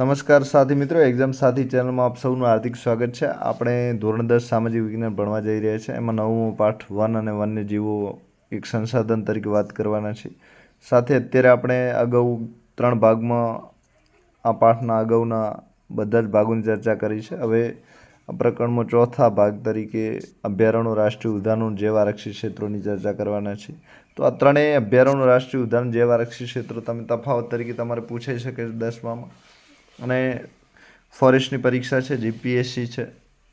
નમસ્કાર સાથી મિત્રો એક્ઝામ સાથી ચેનલમાં આપ સૌનું હાર્દિક સ્વાગત છે. આપણે ધોરણ દસ સામાજિક વિજ્ઞાન ભણવા જઈ રહ્યા છીએ. એમાં નવમો પાઠ વન અને વન્યજીવો એક સંસાધન તરીકે વાત કરવાના છે સાથે અત્યારે આપણે અગાઉ ત્રણ ભાગમાં આ પાઠના અગાઉના બધા જ ભાગોની ચર્ચા કરી છે. હવે આ પ્રકરણમાં ચોથા ભાગ તરીકે અભયારણ્યો, રાષ્ટ્રીય ઉદ્યાનો જૈવ આરક્ષિત ક્ષેત્રોની ચર્ચા કરવાના છે તો આ ત્રણેય અભયારણ્યો, રાષ્ટ્રીય ઉદ્યાન જૈવ આરક્ષિત ક્ષેત્રો, તમે તફાવત તરીકે તમારે પૂછાઈ શકે છે દસમામાં. અને ફોરેસ્ટની પરીક્ષા છે જીપીએસસી છે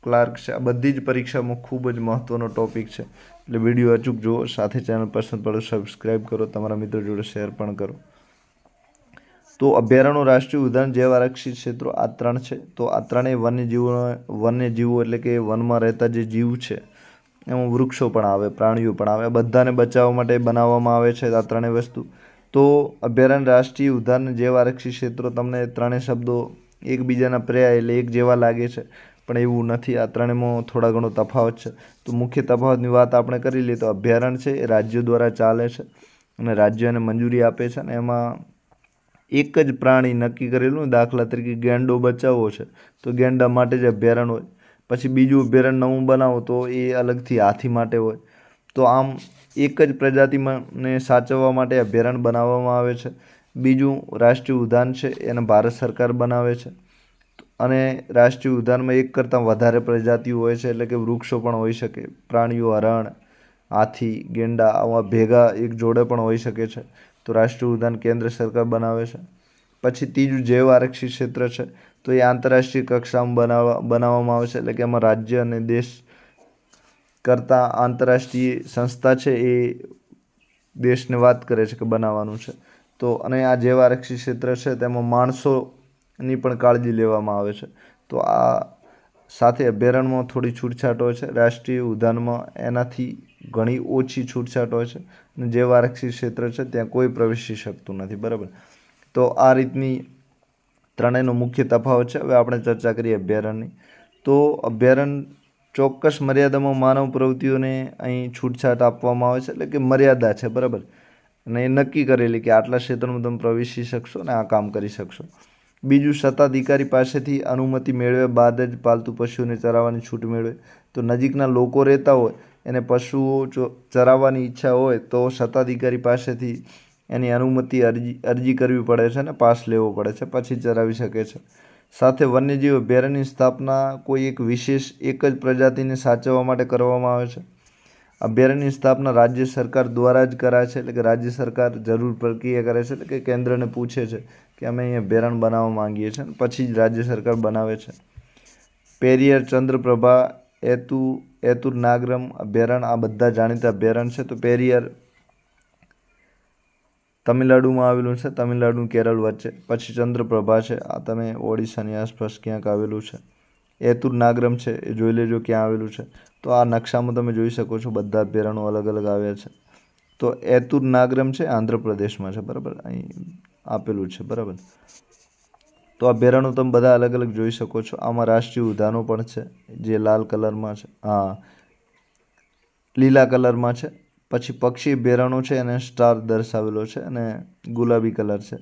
ક્લાર્ક છે, આ બધી જ પરીક્ષામાં ખૂબ જ મહત્ત્વનો ટોપિક છે. એટલે વીડિયો અચૂક જુઓ, સાથે ચેનલ પસંદ પડો સબસ્ક્રાઈબ કરો, તમારા મિત્રો જોડે શેર પણ કરો. તો અભયારણ્યો રાષ્ટ્રીય ઉદ્યાન જૈવ આરક્ષિત ક્ષેત્રો આ ત્રણ છે. તો આ ત્રણેય વન્યજીવો વન્યજીવો એટલે કે વનમાં રહેતા જે જીવ છે, એમાં વૃક્ષો પણ આવે, પ્રાણીઓ પણ આવે. બધાને બચાવવા માટે બનાવવામાં આવે છે આ ત્રણેય વસ્તુ. તો અભયારણ્ય રાષ્ટ્રીય ઉદ્યાન જેવા આરક્ષિત ક્ષેત્રો તમને ત્રણેય શબ્દો એકબીજાના પર્યાય એટલે એક જેવા લાગે છે. પણ એવું નથી, આ ત્રણેયમાં થોડા ઘણો તફાવત છે. તો મુખ્ય તફાવતની વાત આપણે કરી લઈએ તો અભયારણ્ય છે, એ રાજ્યો દ્વારા ચાલે છે અને રાજ્યોને મંજૂરી આપે છે અને એમાં એક જ પ્રાણી નક્કી કરેલું, દાખલા તરીકે ગેંડો બચાવવો છે. તો ગેંડા માટે જ અભયારણ્ય હોય. પછી બીજું અભયારણ્ય નવું બનાવો તો એ અલગથી હાથી માટે હોય. તો આમ એક જ પ્રજાતિમાંને સાચવવા માટે અભયારણ્ય બનાવવામાં આવે છે. બીજું રાષ્ટ્રીય ઉદ્યાન છે, એને ભારત સરકાર બનાવે છે. અને રાષ્ટ્રીય ઉદ્યાનમાં એક કરતાં વધારે પ્રજાતિઓ હોય છે, એટલે કે વૃક્ષો પણ હોઈ શકે. પ્રાણીઓ, હરણ, હાથી, ગેંડા આવા ભેગા એક જોડે પણ હોઈ શકે છે. તો રાષ્ટ્રીય ઉદ્યાન કેન્દ્ર સરકાર બનાવે છે. પછી ત્રીજું જૈવ આરક્ષિત ક્ષેત્ર છે. તો એ આંતરરાષ્ટ્રીય કક્ષામાં બનાવવા, બનાવવામાં આવે છે, એટલે કે એમાં રાજ્ય અને દેશ કરતાં આંતરરાષ્ટ્રીય સંસ્થા છે એ દેશને વાત કરે છે કે બનાવવાનું છે. તો અને આ જેવા આરક્ષી ક્ષેત્ર છે તેમાં માણસોની પણ કાળજી લેવામાં આવે છે. તો આ સાથે અભયારણ્યમાં થોડી છૂટછાટ હોય છે. રાષ્ટ્રીય ઉદ્યાનમાં એનાથી ઘણી ઓછી છૂટછાટ હોય છે. અને જેવા આરક્ષી ક્ષેત્ર છે ત્યાં કોઈ પ્રવેશી શકતું નથી. બરાબર? તો આ રીતની ત્રણેયનો મુખ્ય તફાવત છે. હવે આપણે ચર્ચા કરીએ અભયારણ્યની. તો અભયારણ્ય ચોક્કસ મર્યાદામાં માનવ પ્રવૃત્તિઓને અહીં છૂટછાટ આપવામાં આવે છે, એટલે કે મર્યાદા છે, બરાબર? અને એ નક્કી કરેલી કે આટલા ક્ષેત્રમાં તમે પ્રવેશી શકશો ને આ કામ કરી શકશો. બીજું, સત્તાધિકારી પાસેથી અનુમતિ મેળવ્યા બાદ જ પાલતુ પશુઓને ચરાવવાની છૂટ મેળવે. તો નજીકના લોકો રહેતા હોય, એને પશુઓ ચરાવવાની ઈચ્છા હોય, તો સત્તાધિકારી પાસેથી એની અનુમતિ અરજી અરજી કરવી પડે છે ને પાસ લેવો પડે છે, પછી ચરાવી શકે છે. સાથે વન્યજીવ અભયારણ્યની સ્થાપના કોઈ એક વિશેષ એક જ પ્રજાતિને સાચવવા માટે કરવામાં આવે છે. અભયારણ્યની સ્થાપના રાજ્ય સરકાર દ્વારા જ કરાય છે, એટલે કે રાજ્ય સરકાર જરૂર પ્રક્રિયા કરે છે, એટલે કે કેન્દ્રને પૂછે છે કે અમે અહીં અભયારણ્ય બનાવવા માંગીએ છીએ પછી જ રાજ્ય સરકાર બનાવે છે. પેરિયર ચંદ્રપ્રભા, એતુ, એતુર નાગરમ અભયારણ્ય આ બધા જાણીતા અભયારણ્ય છે. તો પેરિયર તમિલનાડુમાં આવેલું છે. તમિલનાડુ કેરળ વચ્ચે પછી ચંદ્રપ્રભા છે. આ તમે ઓડિશાની આસપાસ ક્યાંક આવેલું છે. એતુર નાગરમ છે. એ જોઈ લેજો ક્યાં આવેલું છે. તો આ નકશામાં તમે જોઈ શકો છો બધા અભયારણ્યો અલગ અલગ આવ્યા છે. તો એતુર નાગરમ છે. આંધ્રપ્રદેશમાં છે. બરાબર? અહીં આપેલું છે. બરાબર? તો આ અભયારણ્યો તમે બધા અલગ અલગ જોઈ શકો છો. આમાં રાષ્ટ્રીય ઉદ્યાનો પણ છે. જે લાલ કલરમાં છે. હા. લીલા કલરમાં છે. પછી પક્ષી બેરાણું છે એને સ્ટાર દર્શાવેલો છે અને ગુલાબી કલર છે.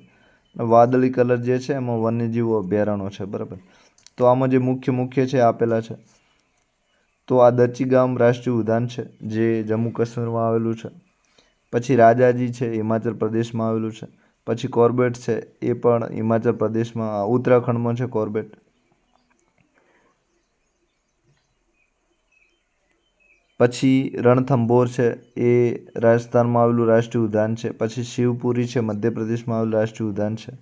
વાદળી કલર જે છે એમાં વન્યજીવો અભયારણ્યો છે, બરાબર. તો આમાં જે મુખ્ય મુખ્ય છે આપેલા છે. તો આ દચીગામ રાષ્ટ્રીય ઉદ્યાન છે, જે જમ્મુ કાશ્મીરમાં આવેલું છે. પછી રાજાજી છે, હિમાચલ પ્રદેશમાં આવેલું છે. પછી કોર્બેટ છે, એ પણ હિમાચલ પ્રદેશમાં, ઉત્તરાખંડમાં છે કોર્બેટ. પછી રણથંભોર છે, એ રાજસ્થાનમાં આવેલું રાષ્ટ્રીય ઉદ્યાન છે, પછી શિવપુરી છે, મધ્યપ્રદેશમાં આવેલું રાષ્ટ્રીય ઉદ્યાન છે,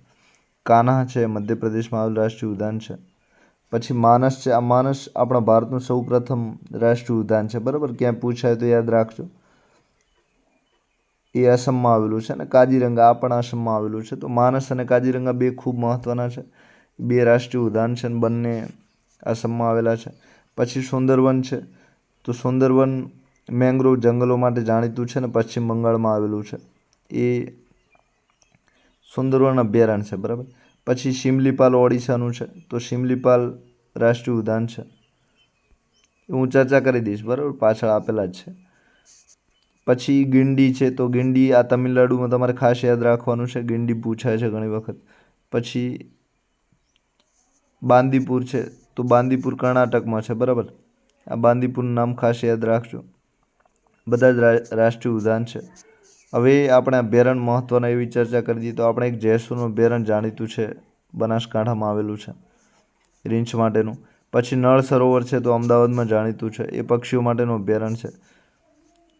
કાન્હા છે, મધ્યપ્રદેશમાં આવેલું રાષ્ટ્રીય ઉદ્યાન છે, પછી માનસ છે, આ માનસ આપણા ભારતનું સૌ પ્રથમ રાષ્ટ્રીય ઉદ્યાન છે, બરાબર? ક્યાંય પૂછાય તો યાદ રાખજો. એ આસામમાં આવેલું છે અને કાજીરંગા, આ પણ આસામમાં આવેલું છે. તો માનસ અને કાજીરંગા બે ખૂબ મહત્ત્વના છે, બે રાષ્ટ્રીય ઉદ્યાન છે અને બંને આસામમાં આવેલા છે. પછી સુંદરવન છે તો સુંદરવન મેંગ્રોવ જંગલો માટે જાણીતું છે ને પશ્ચિમ બંગાળમાં આવેલું છે. એ સુંદરવન અભયારણ્ય છે, બરાબર? પછી શિમલીપાલ ઓડિશાનું છે, તો શિમલીપાલ રાષ્ટ્રીય ઉદ્યાન છે. હું ચર્ચા કરી દઈશ, બરાબર? પાછળ આપેલા જ છે. પછી ગિંડી છે, તો ગિંડી આ તમિલનાડુમાં તમારે ખાસ યાદ રાખવાનું છે. ગિંડી પૂછાય છે ઘણી વખત. પછી બાંદીપુર છે, તો બાંદીપુર કર્ણાટકમાં છે, બરાબર? આ બાંદીપુરનું નામ ખાસ યાદ રાખજો. બધા જ રાષ્ટ્રીય ઉદ્યાન છે. હવે આપણે બેરણ મહત્ત્વના એવી ચર્ચા કરી દઈએ તો આપણે એક જયસુરનું બેરણ જાણીતું છે. બનાસકાંઠામાં આવેલું છે. રીંછ માટેનું. પછી નળ સરોવર છે તો અમદાવાદમાં જાણીતું છે. એ પક્ષીઓ માટેનું અભયારણ્ય છે.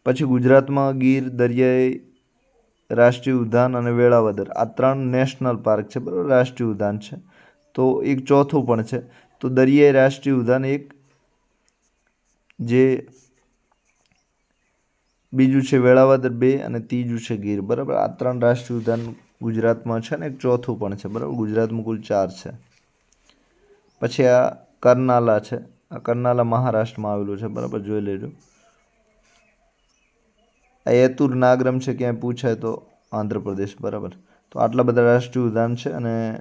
પછી ગુજરાતમાં ગીર, દરિયાઈ, રાષ્ટ્રીય ઉદ્યાન અને વેળાવદર. આ ત્રણ નેશનલ પાર્ક છે. બરાબર? રાષ્ટ્રીય ઉદ્યાન છે. તો એક ચોથું પણ છે. તો દરિયાઈ રાષ્ટ્રીય ઉદ્યાન એક જે બીજું છે વેળાવદર બે અને ત્રીજું છે ગીર. બરાબર? આ ત્રણ રાષ્ટ્રીય ઉદ્યાન ગુજરાતમાં છે ને એક ચોથું પણ છે. બરાબર? ગુજરાતમાં કુલ ચાર છે. પછી આ કરનાલા છે. આ કરનાલા મહારાષ્ટ્રમાં આવેલું છે. બરાબર? જોઈ લેજો. આ એતુર નાગરમ છે, ક્યાંય પૂછાય તો આંધ્રપ્રદેશ. બરાબર? તો આટલા બધા રાષ્ટ્રીય ઉદ્યાન છે અને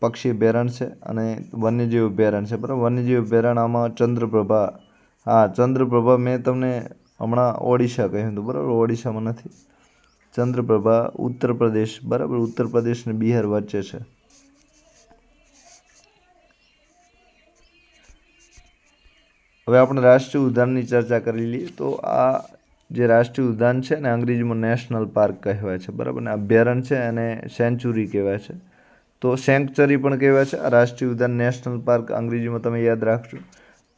પક્ષી અભયારણ્ય છે અને વન્યજીવ અભયારણ્ય છે. બરાબર? વન્યજીવ અભયારણ્ય આમાં ચંદ્રપ્રભા હા, ચંદ્રપ્રભા મેં તમને હમણાં ઓડિશા કહ્યું હતું, બરાબર? ઓડિશામાં નથી. ચંદ્રપ્રભા ઉત્તર પ્રદેશ, બરાબર? ઉત્તર પ્રદેશ અને બિહાર વચ્ચે છે. હવે આપણે રાષ્ટ્રીય ઉદ્યાનની ચર્ચા કરી લઈએ તો આ જે રાષ્ટ્રીય ઉદ્યાન છે ને, અંગ્રેજીમાં નેશનલ પાર્ક કહેવાય છે, બરાબર? ને અભયારણ્ય છે અને સેન્ચુરી કહેવાય છે. તો સેન્કચરી પણ કહેવાય છે. આ રાષ્ટ્રીય ઉદ્યાન નેશનલ પાર્ક અંગ્રેજીમાં તમે યાદ રાખજો.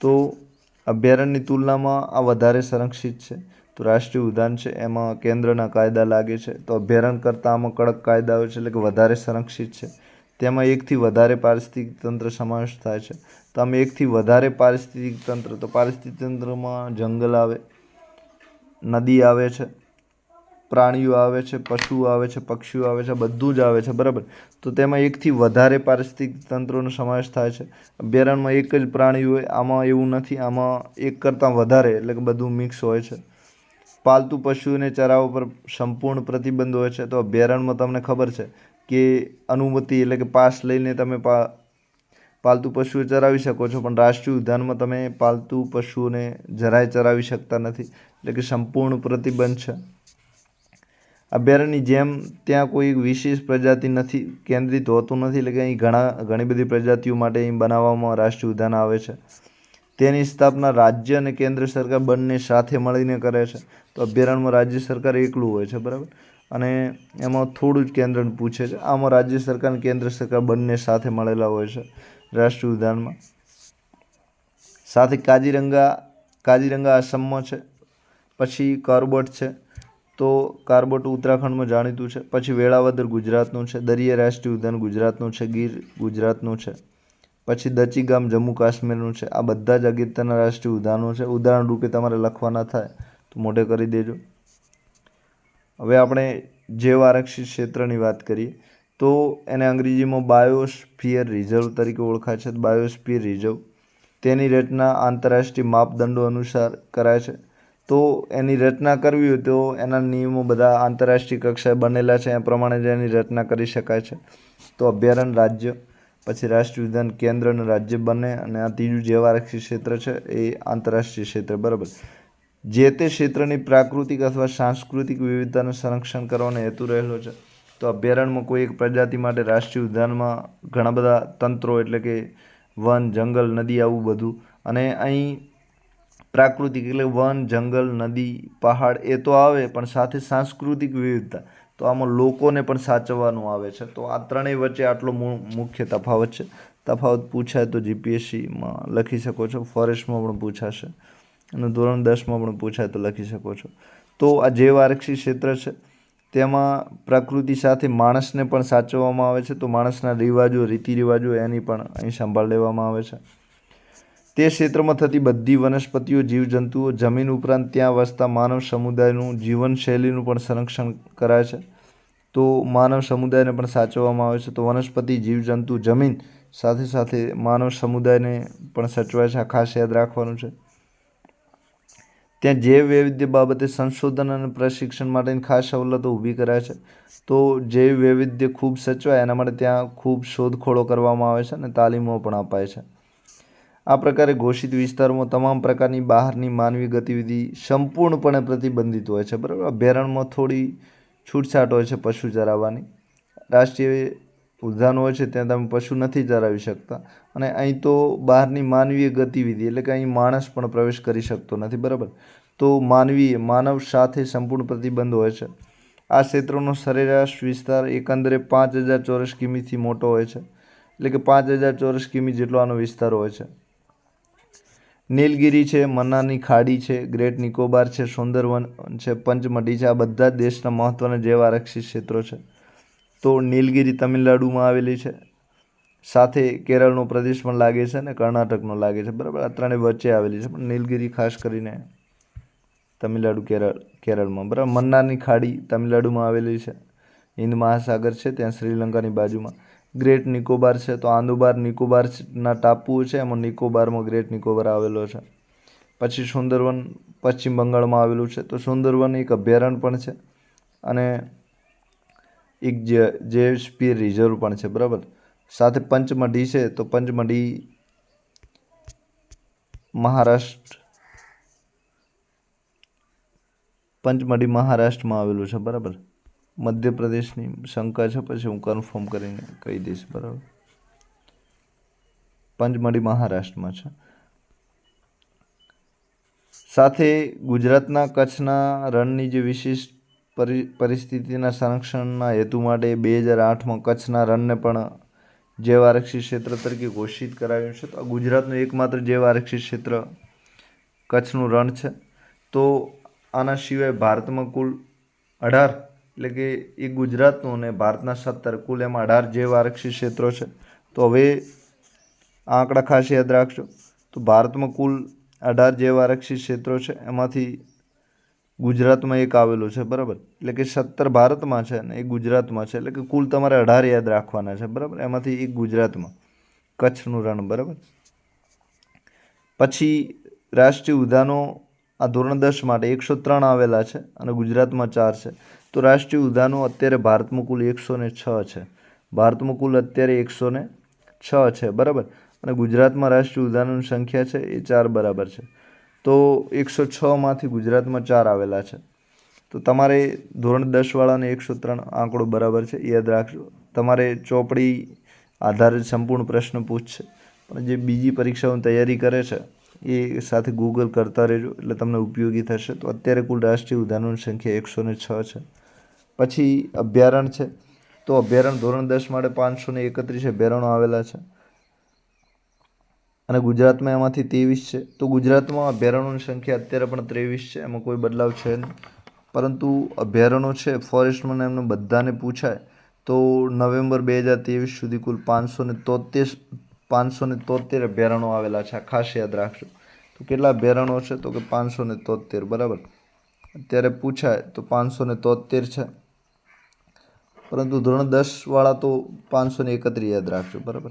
તો અભયારણ્યની તુલનામાં આ વધારે સંરક્ષિત છે. તો રાષ્ટ્રીય ઉદ્યાન છે, એમાં કેન્દ્રના કાયદા લાગે છે. તો અભયારણ્ય કરતાં આમાં કડક કાયદાઓ છે, એટલે કે વધારે સંરક્ષિત છે. તેમાં એકથી વધારે પારિસ્થિતિક તંત્ર સમાવેશ થાય છે. તો આમ એકથી વધારે પારિસ્થિતિક તંત્ર, તો પારિસ્થિતિક તંત્રમાં જંગલ આવે, નદી આવે છે. પ્રાણીઓ આવે છે પશુઓ આવે છે, પક્ષીઓ આવે છે બધું જ આવે છે, બરાબર? તો તેમાં એકથી વધારે પારિસ્થિતિક તંત્રોનો સમાવેશ થાય છે. અભયારણ્યમાં એક જ પ્રાણી હોય, આમાં એવું નથી, આમાં એક કરતાં વધારે એટલે કે બધું મિક્સ હોય છે. પાલતુ પશુઓને ચરાવવા પર સંપૂર્ણ પ્રતિબંધ હોય છે. તો અભયારણ્યમાં તમને ખબર છે કે અનુમતિ એટલે કે પાસ લઈને તમે પા, પાલતુ પશુઓ ચરાવી શકો છો, પણ રાષ્ટ્રીય ઉદ્યાનમાં તમે પાલતુ પશુઓને જરાય ચરાવી શકતા નથી. એટલે કે સંપૂર્ણ પ્રતિબંધ છે. અભયારણ્યની જેમ ત્યાં કોઈ વિશેષ પ્રજાતિ નથી, કેન્દ્રિત હોતું નથી, એટલે કે અહીં ઘણા, ઘણી બધી પ્રજાતિઓ માટે અહીં બનાવવામાં રાષ્ટ્રીય ઉદ્યાન આવે છે. તેની સ્થાપના રાજ્ય અને કેન્દ્ર સરકાર બંને સાથે મળીને કરે છે. તો અભયારણ્યમાં રાજ્ય સરકાર એકલું હોય છે, બરાબર? અને એમાં થોડું જ કેન્દ્ર પૂછે છે. આમાં રાજ્ય સરકાર અને કેન્દ્ર સરકાર બંને સાથે મળેલા હોય છે રાષ્ટ્રીય ઉદ્યાનમાં. સાથે કાજીરંગા કાજીરંગા આસામમાં છે. પછી કરબટ છે. તો કાર્બોટ ઉત્તરાખંડમાં જાણીતું છે. પછી વેળાવદર ગુજરાતનું છે, દરિયા રાષ્ટ્રીય ઉદ્યાન ગુજરાતનું છે, ગીર ગુજરાતનું છે. પછી દચીગામ જમ્મુ કાશ્મીરનું છે. આ બધા જ અગત્યના રાષ્ટ્રીય ઉદ્યાનો છે. ઉદાહરણ રૂપે તમારે લખવાના થાય તો મોઢે કરી દેજો. હવે આપણે જૈવ આરક્ષિત ક્ષેત્રની વાત કરીએ. તો એને અંગ્રેજીમાં બાયોસ્ફિયર રિઝર્વ તરીકે ઓળખાય છે. બાયોસ્ફિયર રિઝર્વ તેની રચના આંતરરાષ્ટ્રીય માપદંડો અનુસાર કરાય છે. તો એની રચના કરવી હોય તો એના નિયમો બધા આંતરરાષ્ટ્રીય કક્ષાએ બનેલા છે. એ પ્રમાણે જ એની રચના કરી શકાય છે. તો અભયારણ્ય રાજ્ય, પછી રાષ્ટ્રીય ઉદ્યાન કેન્દ્ર અને રાજ્ય બને અને આ ત્રીજું જૈવ આરક્ષિત ક્ષેત્ર છે એ આંતરરાષ્ટ્રીય ક્ષેત્ર, બરાબર. જે તે ક્ષેત્રની પ્રાકૃતિક અથવા સાંસ્કૃતિક વિવિધતાનું સંરક્ષણ કરવાનો હેતુ રહેલો છે. તો અભયારણ્યમાં કોઈ એક પ્રજાતિ માટે રાષ્ટ્રીય ઉદ્યાનમાં ઘણા બધા તંત્રો એટલે કે વન, જંગલ, નદી આવું બધું અને અહીં પ્રાકૃતિક એટલે વન, જંગલ, નદી, પહાડ એ તો આવે, પણ સાથે સાંસ્કૃતિક વિવિધતા. તો આમાં લોકોને પણ સાચવવાનું આવે છે. તો આ ત્રણેય વચ્ચે આટલો મુખ્ય તફાવત છે. તફાવત પૂછાય તો જીપીએસસીમાં લખી શકો છો. ફોરેસ્ટમાં પણ પૂછાશે. અને ધોરણ દસમાં પણ પૂછાય તો લખી શકો છો. તો આ જૈવ આરક્ષિત ક્ષેત્ર છે. તેમાં પ્રકૃતિ સાથે માણસને પણ સાચવવામાં આવે છે. તો માણસના રિવાજો રીતિ રિવાજો એની પણ અહીં સંભાળ લેવામાં આવે છે. તે ક્ષેત્રમાં થતી બધી વનસ્પતિઓ, જીવજંતુઓ, જમીન ઉપરાંત ત્યાં વસતા માનવ સમુદાયનું જીવનશૈલીનું પણ સંરક્ષણ કરાય છે. તો માનવ સમુદાયને પણ સાચવવામાં આવે છે. તો વનસ્પતિ, જીવજંતુ, જમીન સાથે સાથે માનવ સમુદાયને પણ સચવાય છે. આ ખાસ યાદ રાખવાનું છે. ત્યાં જૈવ વૈવિધ્ય બાબતે સંશોધન અને પ્રશિક્ષણ માટેની ખાસ સવલતો ઊભી કરાય છે. તો જૈવ વૈવિધ્ય ખૂબ સચવાય, એના માટે ત્યાં ખૂબ શોધખોળો કરવામાં આવે છે અને તાલીમો પણ અપાય છે. આ પ્રકારે ઘોષિત વિસ્તારોમાં તમામ પ્રકારની બહારની માનવી ગતિવિધિ સંપૂર્ણપણે પ્રતિબંધિત હોય છે, બરાબર? અભયારણ્યમાં થોડી છૂટછાટ હોય છે પશુ ચરાવવાની. રાષ્ટ્રીય ઉદ્યાન હોય છે ત્યાં તમે પશુ નથી ચરાવી શકતા. અને અહીં તો બહારની માનવીય ગતિવિધિ એટલે કે અહીં માણસ પણ પ્રવેશ કરી શકતો નથી, બરાબર? તો માનવીય, માનવ સાથે સંપૂર્ણ પ્રતિબંધ હોય છે. આ ક્ષેત્રનો સરેરાશ વિસ્તાર એકંદરે પાંચ હજાર ચોરસ કિમીથી મોટો હોય છે. એટલે કે પાંચ હજાર ચોરસ કિમી જેટલો આનો વિસ્તાર હોય છે. નીલગિરી છે, મન્નાની ખાડી છે, ગ્રેટ નિકોબાર છે, સુંદરવન છે, પંચમઢી છે, આ બધા જ દેશના મહત્ત્વના જૈવ આરક્ષિત ક્ષેત્રો છે. તો નીલગિરી તમિલનાડુમાં આવેલી છે. સાથે કેરળનો પ્રદેશ પણ લાગે છે અને કર્ણાટકનો લાગે છે. બરાબર, આ ત્રણેય વચ્ચે આવેલી છે. પણ નીલગિરી ખાસ કરીને તમિલનાડુ, કેરળ, કેરળમાં. બરાબર મન્નારની ખાડી તમિલનાડુમાં આવેલી છે. હિન્દ મહાસાગર છે, ત્યાં શ્રીલંકાની બાજુમાં. ગ્રેટ નિકોબાર છે, તો આંદુબાર નિકોબારના ટાપુ છે, એમાં નિકોબારમાં ગ્રેટ નિકોબાર આવેલો છે. પછી સુંદરવન પશ્ચિમ બંગાળમાં આવેલું છે, તો સુંદરવન એક અભયારણ્ય પણ છે અને એક જે જે સ્પીર રિઝર્વ પણ છે, બરાબર? સાથે પંચમઢી છે, તો પંચમઢી મહારાષ્ટ્ર પંચમઢી મહારાષ્ટ્રમાં આવેલું છે, બરાબર? મધ્યપ્રદેશની શંકા છે, પછી હું કન્ફર્મ કરીને કહી દઈશ, બરાબર? પંચમઢી મહારાષ્ટ્રમાં છે. સાથે ગુજરાતના કચ્છના રણની જે વિશિષ્ટ પરિ, પરિસ્થિતિના સંરક્ષણના હેતુ માટે બે હજાર આઠમાં કચ્છના રણને પણ જૈવ આરક્ષિત ક્ષેત્ર તરીકે ઘોષિત કરાવ્યું છે. તો ગુજરાતનું એકમાત્ર જૈવ આરક્ષિત ક્ષેત્ર કચ્છનું રણ છે. તો આના સિવાય ભારતમાં કુલ અઢાર એટલે કે એ ગુજરાતનું અને ભારતના સત્તર કુલ એમાં અઢાર જૈવ આરક્ષિત ક્ષેત્રો છે. તો હવે આંકડા ખાસ યાદ રાખજો. તો ભારતમાં કુલ અઢાર જૈવ આરક્ષિત ક્ષેત્રો છે. એમાંથી ગુજરાતમાં એક આવેલું છે, બરાબર? એટલે કે સત્તર ભારતમાં છે અને એક ગુજરાતમાં છે. એટલે કે કુલ તમારે અઢાર યાદ રાખવાના છે, બરાબર? એમાંથી એક ગુજરાતમાં. કચ્છનું રણ, બરાબર? પછી રાષ્ટ્રીય ઉદ્યાનો આ ધોરણ દસ માટે એકસો ત્રણ આવેલા છે અને ગુજરાતમાં ચાર છે. તો રાષ્ટ્રીય ઉદ્યાનો અત્યારે ભારતમાં કુલ એકસો ને છ છે. ભારતમાં કુલ અત્યારે એકસો ને છ છે, બરાબર? અને ગુજરાતમાં રાષ્ટ્રીય ઉદ્યાનોની સંખ્યા છે એ ચાર બરાબર છે. તો એકસો છમાંથી ગુજરાતમાં ચાર આવેલા છે. તો તમારે ધોરણ દસવાળાને એકસો ત્રણ આંકડો બરાબર છે, યાદ રાખજો. તમારે ચોપડી આધારે સંપૂર્ણ પ્રશ્ન પૂછશે. પણ જે બીજી પરીક્ષાઓની તૈયારી કરે છે, એ સાથે ગૂગલ કરતા રહેજો, એટલે તમને ઉપયોગી થશે. તો અત્યારે કુલ રાષ્ટ્રીય ઉદ્યાનોની સંખ્યા એકસો ને છ છે. પછી અભયારણ્ય છે. તો અભયારણ્ય ધોરણ દસ માટે પાંચસો ને એકત્રીસ અભયારણ્યો આવેલા છે. અને ગુજરાતમાં એમાંથી ત્રેવીસ છે. તો ગુજરાતમાં અભયારણ્યોની સંખ્યા અત્યારે પણ ત્રેવીસ છે. એમાં કોઈ બદલાવ છે નહીં. પરંતુ અભયારણ્યો છે ફોરેસ્ટમાં એમને બધાને પૂછાય, તો નવેમ્બર બે હજાર ત્રેવીસ સુધી કુલ પાંચસો ને તોતેર પાંચસો ને તોતેર અભયારણ્યો આવેલા છે. ખાસ યાદ રાખજો. તો કેટલા અભયારણ્યો છે? તો કે પાંચસો ને તોતેર બરાબર? અત્યારે પૂછાય તો પાંચસો ને તોતેર છે. પરંતુ ધોરણ દસવાળા તો પાંચસો ને એકત્રીસ યાદ રાખજો, બરાબર?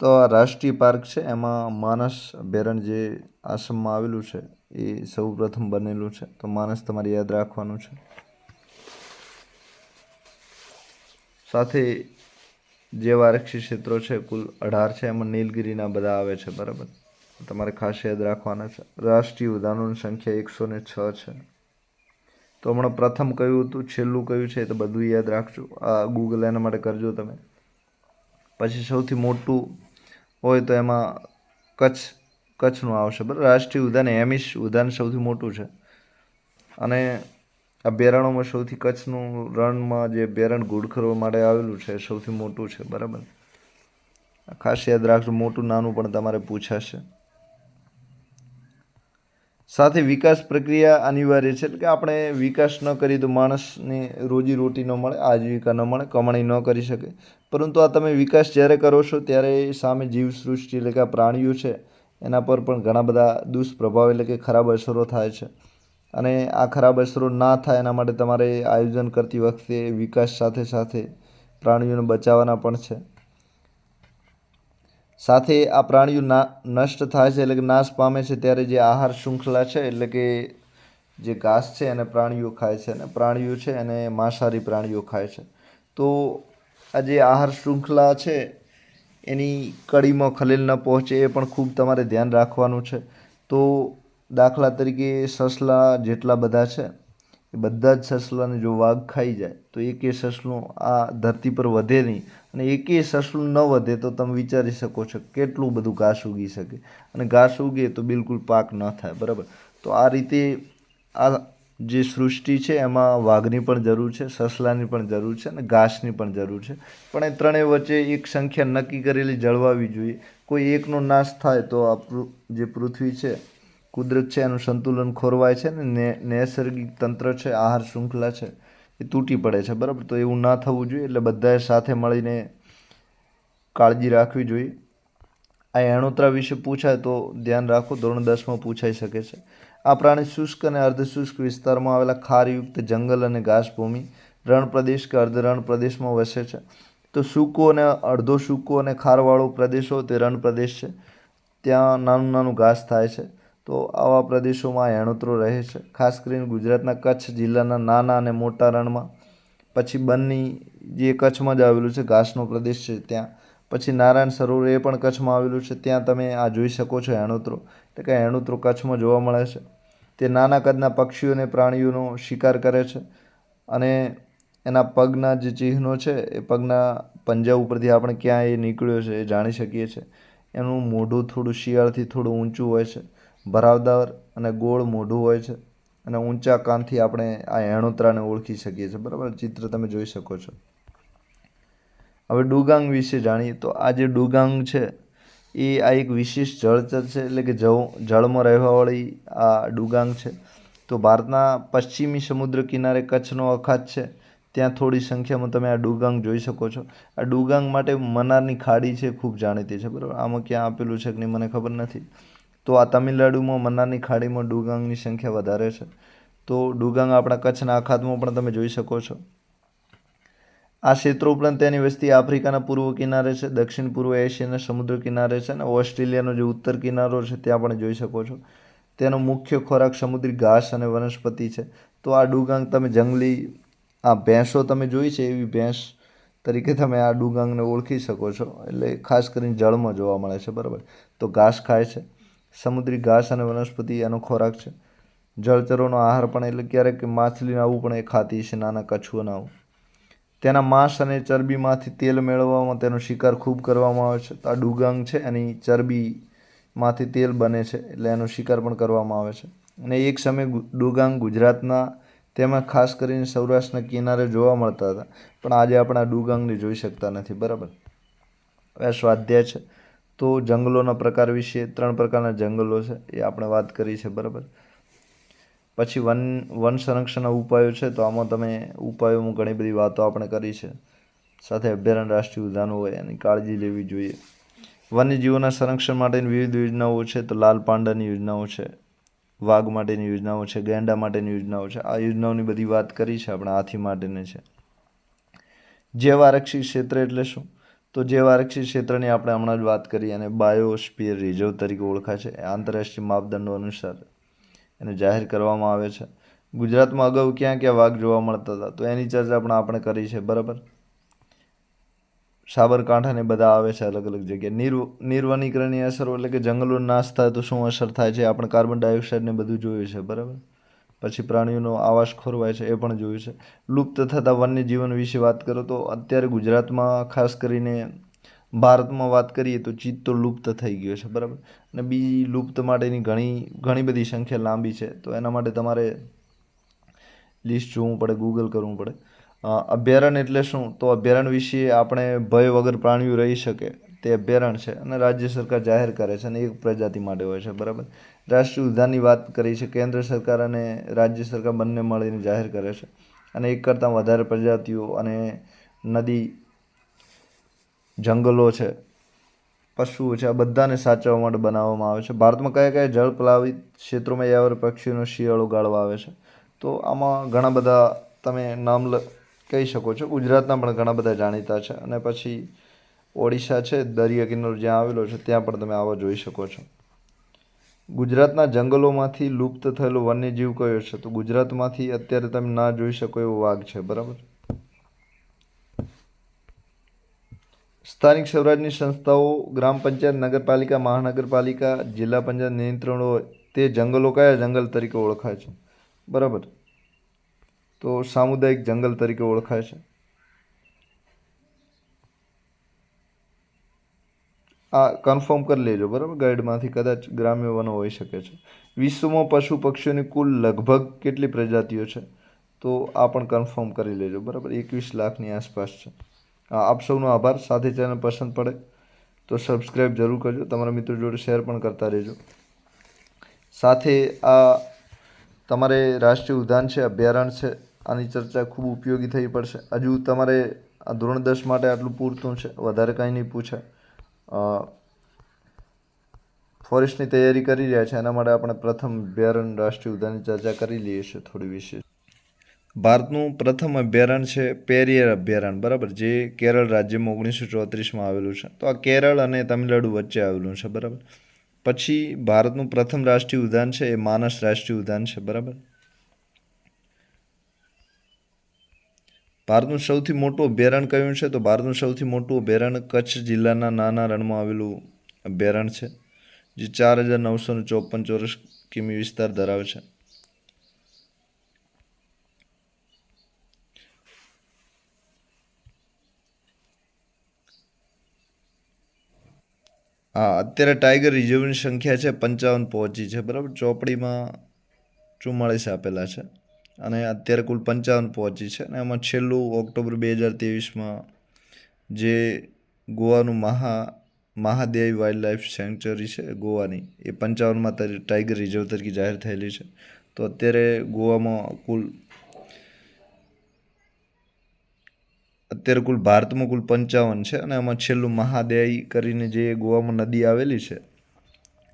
તો આ રાષ્ટ્રીય પાર્ક છે, એમાં માનસ અભયારણ્ય જે આસામમાં આવેલું છે, એ સૌ પ્રથમ બનેલું છે. તો માનસ તમારે યાદ રાખવાનું છે. સાથે જે વારક્ષી ક્ષેત્રો છે, કુલ અઢાર છે, એમાં નીલગિરીના બધા આવે છે, બરાબર? તમારે ખાસ યાદ રાખવાના છે. રાષ્ટ્રીય ઉદ્યાનોની સંખ્યા એકસો ને છ છે. તો હમણાં પ્રથમ કયું હતું, છેલ્લું કયું છે એ તો બધું યાદ રાખજો. આ ગૂગલ એના માટે કરજો તમે. પછી સૌથી મોટું હોય તો એમાં કચ્છ, કચ્છનું આવશે. બરાબર? રાષ્ટ્રીય ઉદ્યાન હેમિશ ઉદ્યાન સૌથી મોટું છે. અને અભયારણ્યોમાં સૌથી કચ્છનું રણમાં જે અભયારણ્ય ઘુડખરો માટે આવેલું છે સૌથી મોટું છે. બરાબર? ખાસ યાદ રાખજો, મોટું નાનું પણ તમારે પૂછાશે. સાથે વિકાસ પ્રક્રિયા અનિવાર્ય છે. એટલે કે આપણે વિકાસ ન કરીએ તો માણસને રોજી રોટી ન મળે, આજીવિકા ન મળે, કમાણી ન કરી શકે. પરંતુ આ તમે વિકાસ જ્યારે કરો છો ત્યારે સામે જીવસૃષ્ટિ એટલે કે આ પ્રાણીઓ છે, એના પર પણ ઘણા બધા દુષ્પ્રભાવ એટલે કે ખરાબ અસરો થાય છે. અને આ ખરાબ અસરો ના થાય એના માટે તમારે આયોજન કરતી વખતે વિકાસ સાથે સાથે પ્રાણીઓને બચાવવાના પણ છે. સાથે આ પ્રાણીઓ ના નષ્ટ થાય છે એટલે કે નાશ પામે છે ત્યારે જે આહાર શૃંખલા છે એટલે કે જે ઘાસ છે એને પ્રાણીઓ ખાય છે અને પ્રાણીઓ છે એને માંસાહારી પ્રાણીઓ ખાય છે. તો આ જે આહાર શૃંખલા છે એની કડીમાં ખલેલ ન પહોંચે એ પણ ખૂબ તમારે ધ્યાન રાખવાનું છે. તો દાખલા તરીકે સસલા જેટલા બધા છે એ બધા જ સસલાને જો વાઘ ખાઈ જાય તો એકે સસલું આ ધરતી પર વધે નહીં. અને એકેય સસલું ન વધે તો તમે વિચારી શકો છો કેટલું બધું ઘાસ ઉગી શકે. અને ઘાસ ઉગે તો બિલકુલ પાક ન થાય, બરાબર? તો આ રીતે આ જે સૃષ્ટિ છે એમાં વાઘની પણ જરૂર છે, સસલાની પણ જરૂર છે અને ઘાસની પણ જરૂર છે. પણ એ ત્રણેય વચ્ચે એક સંખ્યા નક્કી કરેલી જળવાવી જોઈએ. કોઈ એકનો નાશ થાય તો આ જે પૃથ્વી છે, કુદરત છે, એનું સંતુલન ખોરવાય છે ને, નૈસર્ગિક તંત્ર છે, આહાર, શૃંખલા છે એ તૂટી પડે છે, બરાબર? તો એવું ના થવું જોઈએ, એટલે બધાએ સાથે મળીને કાળજી રાખવી જોઈએ. આ એણોતરા વિશે પૂછાય તો ધ્યાન રાખો, ધોરણ દસમાં પૂછાઈ શકે છે. આ પ્રાણી શુષ્ક અને અર્ધશુષ્ક વિસ્તારમાં આવેલા ખારયુક્ત જંગલ અને ઘાસભૂમિ રણ પ્રદેશ કે અર્ધ રણ પ્રદેશમાં વસે છે. તો સૂકો અને અડધો સૂકો અને ખારવાળો પ્રદેશો તે રણ પ્રદેશ છે. ત્યાં નાનું નાનું ઘાસ થાય છે. તો આવા પ્રદેશોમાં એણોતરો રહે છે. ખાસ કરીને ગુજરાતના કચ્છ જિલ્લાના નાના અને મોટા રણમાં. પછી બન્ની જે કચ્છમાં જ આવેલું છે, ઘાસનો પ્રદેશ છે ત્યાં. પછી નારાયણ સરોવર એ પણ કચ્છમાં આવેલું છે. ત્યાં તમે આ જોઈ શકો છો એણોતરો એટલે કે એણોતરો કચ્છમાં જોવા મળે છે. તે નાના કદના પક્ષીઓ અને પ્રાણીઓનો શિકાર કરે છે અને એના પગના જે ચિહ્નો છે, એ પગના પંજા ઉપરથી આપણે ક્યાં એ નીકળ્યો છે એ જાણી શકીએ છીએ એનું મોઢું થોડું શિયાળથી થોડું ઊંચું હોય છે. ભરાવદાર અને ગોળ મોઢું હોય છે અને ઊંચા કાનથી આપણે આ એણોતરાને ઓળખી શકીએ છીએ. બરાબર? ચિત્ર તમે જોઈ શકો છો. હવે ડુગાંગ વિશે જાણીએ તો આ જે ડુગાંગ છે, એ આ એક વિશેષ જળચર છે, એટલે કે જળ જળમાં રહેવાવાળી આ ડુગાંગ છે. તો ભારતના પશ્ચિમી સમુદ્ર કિનારે કચ્છનો અખાત છે. ત્યાં થોડી સંખ્યામાં તમે આ ડુગાંગ જોઈ શકો છો. આ ડુગાંગ માટે મનારની ખાડી છે, ખૂબ જાણીતી છે. બરાબર? આમાં ક્યાં આપેલું છે કે નહીં, મને ખબર નથી. તો આ તમિલનાડુમાં મન્નારની ખાડીમાં ડુગાંગની સંખ્યા વધારે છે. તો ડુગાંગ આપણા કચ્છના અખાતમાં પણ તમે જોઈ શકો છો. આ ક્ષેત્રો ઉપરાંત તેની વસ્તી આફ્રિકાના પૂર્વ કિનારે છે, દક્ષિણ પૂર્વ એશિયાના સમુદ્ર કિનારે છે અને ઓસ્ટ્રેલિયાનો જે ઉત્તર કિનારો છે ત્યાં પણ જોઈ શકો છો. તેનો મુખ્ય ખોરાક સમુદ્રી ઘાસ અને વનસ્પતિ છે. તો આ ડુગાંગ તમે જંગલી, આ ભેંસો તમે જોઈ છે એવી ભેંસ તરીકે તમે આ ડુગાંગને ઓળખી શકો છો. એટલે ખાસ કરીને જળમાં જોવા મળે છે, બરાબર? તો ઘાસ ખાય છે. સમુદ્રી ઘાસ અને વનસ્પતિ એનો ખોરાક છે. જળચરોનો આહાર પણ એટલે ક્યારેક માછલીને આવું પણ એ ખાતી છે નાના કછુઓને આવું. તેના માંસ અને ચરબીમાંથી તેલ મેળવવામાં તેનો શિકાર ખૂબ કરવામાં આવે છે. તો આ ડુગાંગ છે એની ચરબીમાંથી તેલ બને છે એટલે એનો શિકાર પણ કરવામાં આવે છે. અને એક સમયે ડુગાંગ ગુજરાતના, તેમાં ખાસ કરીને સૌરાષ્ટ્રના કિનારે જોવા મળતા હતા. પણ આજે આપણે આ ડુગાંગને જોઈ શકતા નથી. બરાબર? હવે સ્વાધ્યાય છે. તો જંગલોના પ્રકાર વિશે ત્રણ પ્રકારના જંગલો છે, એ આપણે વાત કરી છે, બરાબર? પછી વન વન સંરક્ષણના ઉપાયો છે, તો આમાં તમે ઉપાયોમાં ઘણી બધી વાતો આપણે કરી છે. સાથે અભયારણ્ય રાષ્ટ્રીય ઉદ્યાનો હોય, એની કાળજી લેવી જોઈએ. વન્યજીવોના સંરક્ષણ માટેની વિવિધ યોજનાઓ છે, તો લાલ પાંડાની યોજનાઓ છે, વાઘ માટેની યોજનાઓ છે, ગેંડા માટેની યોજનાઓ છે. આ યોજનાઓની બધી વાત કરી છે આપણે, હાથી માટેની છે. જેવા આરક્ષિત ક્ષેત્ર એટલે શું? તો જે આરક્ષિત ક્ષેત્રની આપણે હમણાં જ વાત કરી અને બાયોસ્પિયર રિઝર્વ તરીકે ઓળખાય છે. આંતરરાષ્ટ્રીય માપદંડો અનુસાર એને જાહેર કરવામાં આવે છે. ગુજરાતમાં અગાઉ ક્યાં ક્યાં વાઘ જોવા મળતા હતા? તો એની ચર્ચા પણ આપણે કરી છે, બરાબર? સાબરકાંઠા ને બધા આવે છે અલગ અલગ જગ્યાએ. નિર નિર્વનીકરણની અસરો એટલે કે જંગલો નાશ થાય તો શું અસર થાય છે આપણે કાર્બન ડાયોક્સાઇડને બધું જોયું છે, બરાબર? પછી પ્રાણીઓનો આવાસ ખોરવાય છે એ પણ જોયું છે. લુપ્ત થતા વન્યજીવન વિશે વાત કરો તો અત્યારે ગુજરાતમાં ખાસ કરીને ભારતમાં વાત કરીએ તો ચિત્તો લુપ્ત થઈ ગયો છે, બરાબર? અને બીજી લુપ્ત માટેની ઘણી ઘણી બધી સંખ્યા લાંબી છે. તો એના માટે તમારે લિસ્ટ જોવું પડે ગૂગલ કરવું પડે. અભયારણ્ય એટલે શું? તો અભયારણ્ય વિશે આપણે ભય વગર પ્રાણીઓ રહી શકે તે અભયારણ્ય છે અને રાજ્ય સરકાર જાહેર કરે છે અને એક પ્રજાતિ માટે હોય છે, બરાબર? રાષ્ટ્રીય ઉદ્યાનની વાત કરી છે, કેન્દ્ર સરકાર અને રાજ્ય સરકાર બંને મળીને જાહેર કરે છે. અને એક કરતાં વધારે પ્રજાતિઓ અને નદી, જંગલો છે, પશુઓ છે, આ બધાને સાચવવા માટે બનાવવામાં આવે છે. ભારતમાં કયા કયા જળ પ્લાવિત ક્ષેત્રોમાં યાવર પક્ષીઓનો શિયાળો ગાળવા આવે છે? તો આમાં ઘણા બધા તમે નામ કહી શકો છો. ગુજરાતના પણ ઘણા બધા જાણીતા છે. અને પછી ઓડિશા છે, દરિયા કિનારો જ્યાં આવેલો છે, ત્યાં પણ તમે આવા જોઈ શકો છો. ગુજરાતના જંગલોમાંથી લુપ્ત થયેલો વન્યજીવ કયો છે? તો ગુજરાતમાંથી અત્યારે તમે ના જોઈ શકો એવો વાઘ છે, બરાબર? સ્થાનિક સ્વરાજની સંસ્થાઓ, ગ્રામ પંચાયત, નગરપાલિકા, મહાનગરપાલિકા, જિલ્લા પંચાયત નિયંત્રણો, તે જંગલો કયા જંગલ તરીકે ઓળખાય છે? બરાબર? તો સામુદાયિક જંગલ તરીકે ઓળખાય છે. આ કન્ફર્મ કરી લેજો, બરાબર? ગાઈડમાંથી કદાચ ગ્રામ્ય વનો હોઈ શકે છે. વિશ્વમાં પશુ પક્ષીઓની કુલ લગભગ કેટલી પ્રજાતિઓ છે? તો આ પણ કન્ફર્મ કરી લેજો, બરાબર? એકવીસ લાખની આસપાસ છે. આપ સૌનો આભાર. સાથે ચેનલ પસંદ પડે તો સબસ્ક્રાઈબ જરૂર કરજો. તમારા મિત્રો જોડે શેર પણ કરતા રહેજો. સાથે આ તમારે રાષ્ટ્રીય ઉદ્યાન છે, અભયારણ્ય છે, આની ચર્ચા ખૂબ ઉપયોગી થઈ પડશે. હજુ તમારે આ ધોરણ દસ માટે આટલું પૂરતું છે. વધારે કાંઈ નહીં પૂછાય. ફોરેસ્ટની તૈયારી કરી રહ્યા છે. એના માટે આપણે પ્રથમ અભયારણ્ય રાષ્ટ્રીય ઉદ્યાનની ચર્ચા કરી લઈએ છીએ થોડી વિશે. ભારતનું પ્રથમ અભયારણ્ય છે પેરિયર અભયારણ્ય, બરાબર? જે કેરળ રાજ્યમાં ઓગણીસો ચોત્રીસમાં આવેલું છે. તો આ કેરળ અને તમિલનાડુ વચ્ચે આવેલું છે, બરાબર? પછી ભારતનું પ્રથમ રાષ્ટ્રીય ઉદ્યાન છે એ માનસ રાષ્ટ્રીય ઉદ્યાન છે, બરાબર? ભારતનું સૌથી મોટું અભયારણ્ય કયું છે? તો ભારતનું સૌથી મોટું અભયારણ્ય કચ્છ જિલ્લાના નાના રણમાં આવેલું અભયારણ્ય છે, જે ચાર હજાર નવસો ને ચોપન ચોરસ કિમી વિસ્તાર ધરાવે છે. હા, અત્યારે ટાઈગર રિઝર્વની સંખ્યા છે પંચાવન પહોંચી છે, બરાબર? ચોપડીમાં ચુમ્માળીસ આપેલા છે. અને અત્યારે કુલ પંચાવન પહોંચી છે. અને એમાં છેલ્લું ઓક્ટોબર બે હજાર ત્રેવીસમાં જે ગોવાનું મહા, મહાદેવ વાઇલ્ડ લાઈફ સેન્ચુરી છે ગોવાની, એ પંચાવનમાં ટાઈગર રિઝર્વ તરીકે જાહેર થયેલી છે. તો અત્યારે ગોવામાં કુલ, અત્યારે કુલ ભારતમાં કુલ પંચાવન છે અને એમાં છેલ્લું મહાદેય કરીને જે ગોવામાં નદી આવેલી છે,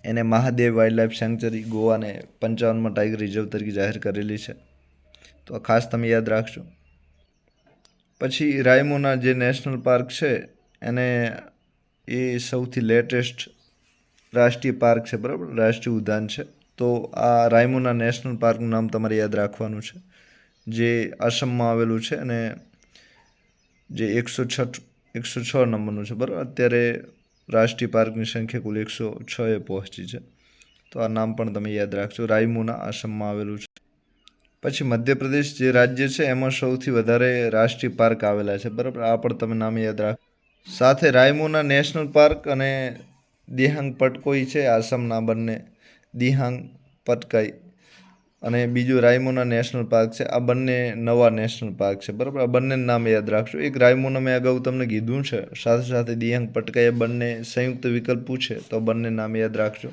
એને મહાદેવ વાઇલ્ડ લાઈફ સેન્ચુરી ગોવાને પંચાવનમાં ટાઈગર રિઝર્વ તરીકે જાહેર કરેલી છે. તો આ ખાસ તમે યાદ રાખજો. પછી રાયમોના જે નેશનલ પાર્ક છે, એને એ સૌથી લેટેસ્ટ રાષ્ટ્રીય પાર્ક છે, બરાબર? રાષ્ટ્રીય ઉદ્યાન છે. તો આ રાયમોના નેશનલ પાર્કનું નામ તમારે યાદ રાખવાનું છે. જે આસામમાં આવેલું છે અને જે એકસો છ એકસો છ નંબરનું છે, બરાબર? અત્યારે રાષ્ટ્રીય પાર્કની સંખ્યા કુલ એકસો છ એ પહોંચી છે. તો આ નામ પણ તમે યાદ રાખજો. રાયમુના આસામમાં આવેલું છે. પછી મધ્યપ્રદેશ જે રાજ્ય છે, એમાં સૌથી વધારે રાષ્ટ્રીય પાર્ક આવેલા છે. બરાબર? આ પણ તમે નામ યાદ રાખો. સાથે રાયમુના નેશનલ પાર્ક અને દિહાંગ પટકોઈ છે આસામના બંને. દિહાંગ, પટકાઈ અને બીજું રાયમોના નેશનલ પાર્ક છે. આ બંને નવા નેશનલ પાર્ક છે. બરાબર? આ બંને નામ યાદ રાખજો. એક રાયમોના મેં અગાઉ તમને કીધું છે. સાથે સાથે દિહાંગ, પટકાઈ બંને સંયુક્ત વિકલ્પ પૂછે તો બંને નામ યાદ રાખજો.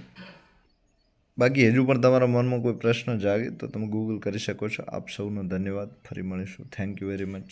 બાકી હજુ પણ તમારા મનમાં કોઈ પ્રશ્ન જાગે તો તમે ગૂગલ કરી શકો છો. આપ સૌનો ધન્યવાદ. ફરી મળીશું. Thank you very much